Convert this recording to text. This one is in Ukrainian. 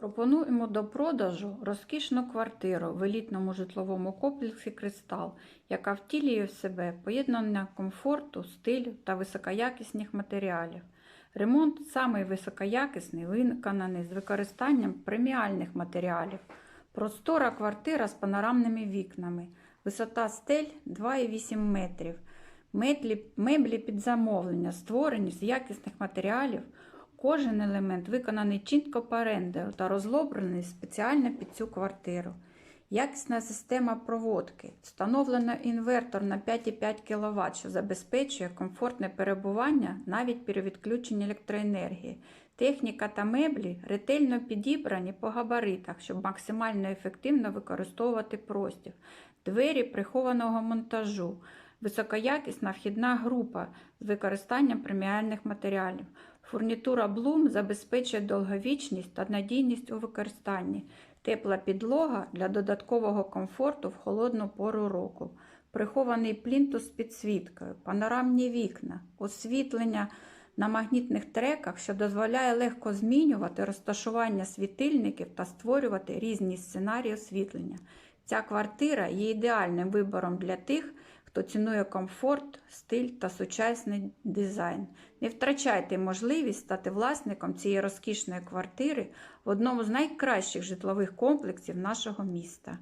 Пропонуємо до продажу розкішну квартиру в елітному житловому комплексі Кристал, яка втілює в себе поєднання комфорту, стилю та високоякісних матеріалів. Ремонт самий високоякісний, виконаний з використанням преміальних матеріалів. Простора квартира з панорамними вікнами. Висота стель 2,8 метрів. Меблі, під замовлення створені з якісних матеріалів. Кожен елемент виконаний чітко по рендеру та розлобрений спеціально під цю квартиру. Якісна система проводки. Встановлено інвертор на 5,5 кВт, що забезпечує комфортне перебування навіть при відключенні електроенергії. Техніка та меблі ретельно підібрані по габаритах, щоб максимально ефективно використовувати простір. Двері прихованого монтажу. Високоякісна вхідна група з використанням преміальних матеріалів. Фурнітура Bloom забезпечує довговічність та надійність у використанні. Тепла підлога для додаткового комфорту в холодну пору року. Прихований плінтус з підсвіткою, панорамні вікна, освітлення на магнітних треках, що дозволяє легко змінювати розташування світильників та створювати різні сценарії освітлення. Ця квартира є ідеальним вибором для тих, хто цінує комфорт, стиль та сучасний дизайн. Не втрачайте можливість стати власником цієї розкішної квартири в одному з найкращих житлових комплексів нашого міста.